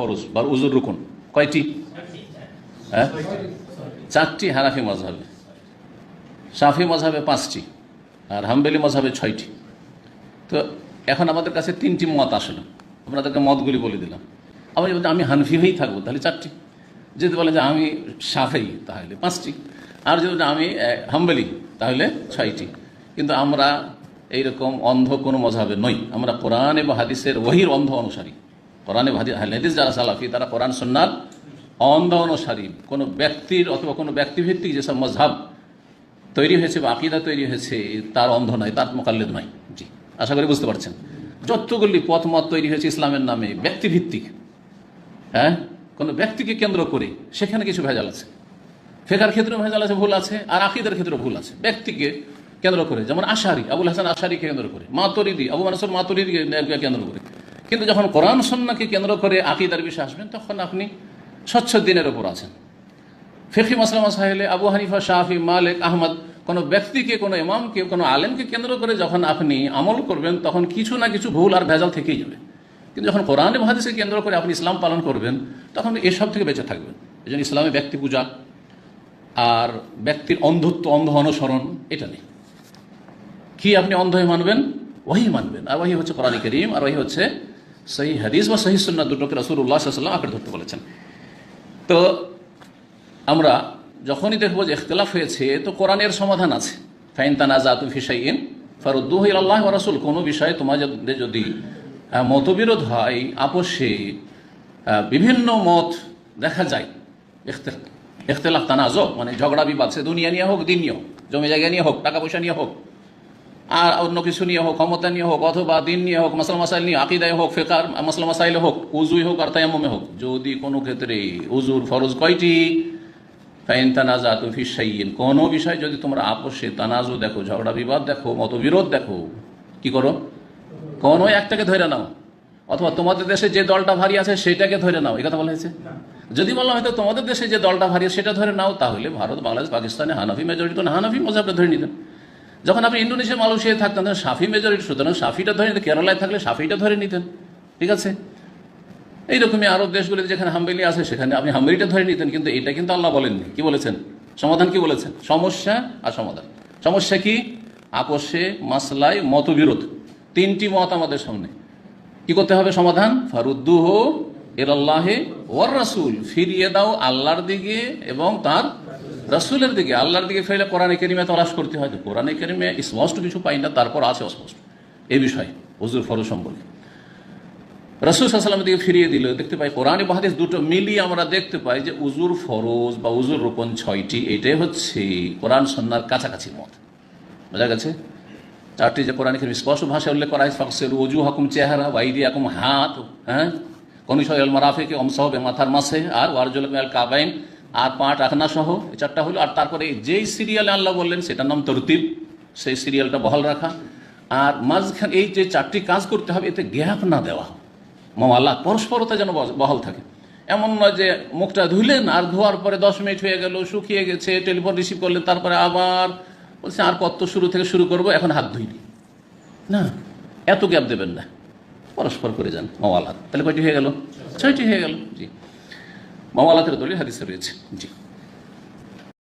ফরজ বা উজুর রুকুন। কয়টি? হ্যাঁ? চারটি হানাফি মজহাবে সাফি মজহাবে পাঁচটি আর হাম্বেলি মজহাবে ছয়টি। তো এখন আমাদের কাছে তিনটি মত আসলো। আপনাদেরকে মতগুলি বলে দিলাম। আবার যদি আমি হানফি হয়েই থাকব, তাহলে চারটি। যদি বলেন যে আমি সাফেই তাহলে পাঁচটি। আর যদি আমি হাম্বেলি, তাহলে ছয়টি। কিন্তু আমরা এইরকম অন্ধ কোনো মজাবে নই। আমরা কোরআন এবং হাদিসের ওহির অন্ধ অনুসারী। কোরআন হাদিস যারা সালাফি, তারা কোরআন সন্ন্যার অন্ধ অনুসারী কোনো ব্যক্তির অথবা কোনো ব্যক্তিভিত্তিক যেসব মজহাব তৈরি হয়েছে বা আকিদা তৈরি হয়েছে, তার অন্ধ নয়, তার মোকাল্লেদ নয়। জি, আশা করি বুঝতে পারছেন। যতগুলি পথ মত তৈরি হয়েছে ইসলামের নামে, ব্যক্তিভিত্তিক হ্যাঁ? কোনো ব্যক্তিকে কেন্দ্র করে সেখানে কিছু ভেজাল আছে। ফেকার ক্ষেত্রে ভেজাল আছে, ভুল আছে, আর আকিদের ক্ষেত্রে ভুল আছে। ব্যক্তিকে কেন্দ্র করে, যেমন আশারি, আবুল হাসান আশারিকে কেন্দ্র করে, মাতরিদি, আবু মানসুর মাতরিদিকে কেন্দ্র করে। কিন্তু যখন কোরআন সন্নাকে কেন্দ্র করে আকিদার বিষয়ে আসবেন, তখন আপনি স্বচ্ছ দিনের ওপর আছেন। ফেকি মাসলামা সাহেলে আবু হানিফা শাহি মালিক, আহমদ, কোনো ব্যক্তিকে, কোনো ইমামকে, কোনো আলেমকে কেন্দ্র করে যখন আপনি আমল করবেন, তখন কিছু না কিছু ভুল আর ভেজাল থেকেই যাবে। কিন্তু যখন কোরআন হাদিসকে কেন্দ্র করে আপনি ইসলাম পালন করবেন, তখন এসব থেকে বেঁচে থাকবেন। এই জন্য ইসলামে ব্যক্তি পূজা আর ব্যক্তির অন্ধত্ব, অন্ধ অনুসরণ, এটা নেই। কি আপনি অন্ধ হয়ে মানবেন? ওহি মানবেন। আর ওহি হচ্ছে কোরআন করিম, আর ওহি হচ্ছে সহি হাদিস বা সহি সুন্না দুটোকে রসুল্লাহ সাল্লাম আঁকড়ে ধরতে বলেছেন তো আমরা যখনই দেখব যে ইখতলাফ হয়েছে, তো কোরআনের সমাধান আছে। ফাইন তানাজা তু ফিসাইন ফারুদ্দুহ আল্লাহ রাসুল, কোনো বিষয়ে তোমাদের যদি মতবিরোধ হয়, আপোষে বিভিন্ন মত দেখা যায় ইখতলাফ তানাজ মানে ঝগড়া, বিবাদ, সে দুনিয়া নিয়ে হোক, দিন নিয়ে হোক, জমি জায়গা নিয়ে হোক, টাকা পয়সা নিয়ে হোক আর অন্য কিছু নিয়ে হোক, ক্ষমতা নিয়ে হোক, অথবা দিন নিয়ে হোক মাসলা মাসাইল নিয়ে, আকিদায় হোক, ফেকার মাসলা মাসাইলে হোক, উজুই হোক আর তায়ামে হোক, যদি কোনো ক্ষেত্রে উজুর ফরজ কয়টি? ফাইন তানাজা তু ফিসাইন কোনো বিষয় যদি তোমরা আপোষে তানাজু দেখো, ঝগড়া বিবাদ দেখো, মতবিরোধ দেখো, কি করো? কোনো একটাকে ধরে নাও, অথবা তোমাদের দেশে যে দলটা ভারী আছে সেটাকে ধরে নাও, এই কথা বলা হয়েছে? যদি বলা হয়তো তোমাদের দেশে যে দলটা ভারী সেটা ধরে নাও, তাহলে ভারত, বাংলাদেশ, পাকিস্তানে হানাফি মেজরিটি তো হানাফি মজাবটা ধরে নিতেন যখন আপনি ইন্দোনেশিয়া, মালয়েশিয়ায় থাকতেন, তখন সাফি মেজরিটি সুতরাং সাফিটা ধরে নিতেন, কেরালায় থাকলে সাফিটা ধরে নিতেন, ঠিক আছে? এইরকমই আরব দেশগুলিতে যেখানে হাম্বেলি আছে, সেখানে আপনি হাম্বেলিটা ধরে নিতেন, কিন্তু এটা কিন্তু আল্লাহ বলেননি। কি বলেছেন? সমাধান কি বলেছেন? সমস্যা আর সমাধান। সমস্যা কি? আপোষে মাসলায় মতবিরোধ। তিনটি মত আমাদের সামনে। কি করতে হবে সমাধান? ফারুদ্দুহ এলাল্লাহে ওয়ার রাসুল। ফিরিয়ে দাও আল্লাহর দিকে এবং তার রাসুলের দিকে, আল্লাহর দিকে ফেলে কোরআনে কেরিমে তলাশ করতে হয় কোরআনে কেরিমে স্পষ্ট কিছু পাই না, তারপর আছে অস্পষ্ট। এই বিষয়ে হুজুর ফরজ সম্পর্কে। রসুল সাল্লামের দিকে ফিরিয়ে দিল, দেখতে পাই কোরআন এবং হাদিস দুটো মিলিয়ে আমরা দেখতে পাই যে উজুর ফরজ বা উজুর রোপণ ছয়টি, এটাই হচ্ছে কোরআন সন্ন্যার কাছাকাছি মত। বোঝা গেছে? চারটি যে কোরআন এখানে স্পষ্ট ভাষায় উল্লেখ করা হয় ফকসের উজু হাকুম চেহারা ওয়াইদি হাকুম হাত হ্যাঁ? কনিশল মারাফিকে অমসহ মাথার মাসে, আর ওয়ারজুল কাবাইন আর পাট আখনা সহ, এই চারটা হলো আর তারপরে যেই সিরিয়ালে আল্লাহ বললেন, সেটার নাম তরতিব। সেই সিরিয়ালটা বহাল রাখা। আর মাঝখানে এই যে চারটি কাজ করতে হবে, এতে গ্যাপ না দেওয়া। মামাল্লাহ পরস্পরতা যেন বহাল থাকে। এমন নয় যে মুখটা ধুলেন আর ধোয়ার পরে দশ মিনিট হয়ে গেল, শুকিয়ে গেছে টেলিফোন রিসিভ করলেন, তারপরে আবার বলছে, আর কত শুরু থেকে শুরু করব, এখন হাত ধুইনি। না, এত গ্যাপ দেবেন না। পরস্পর করে যান মামালাত তাহলে কয়টি হয়ে গেল? ছয়টি হয়ে গেল। জি। মামালাতের দলিল হাদিসে রয়েছে। জি।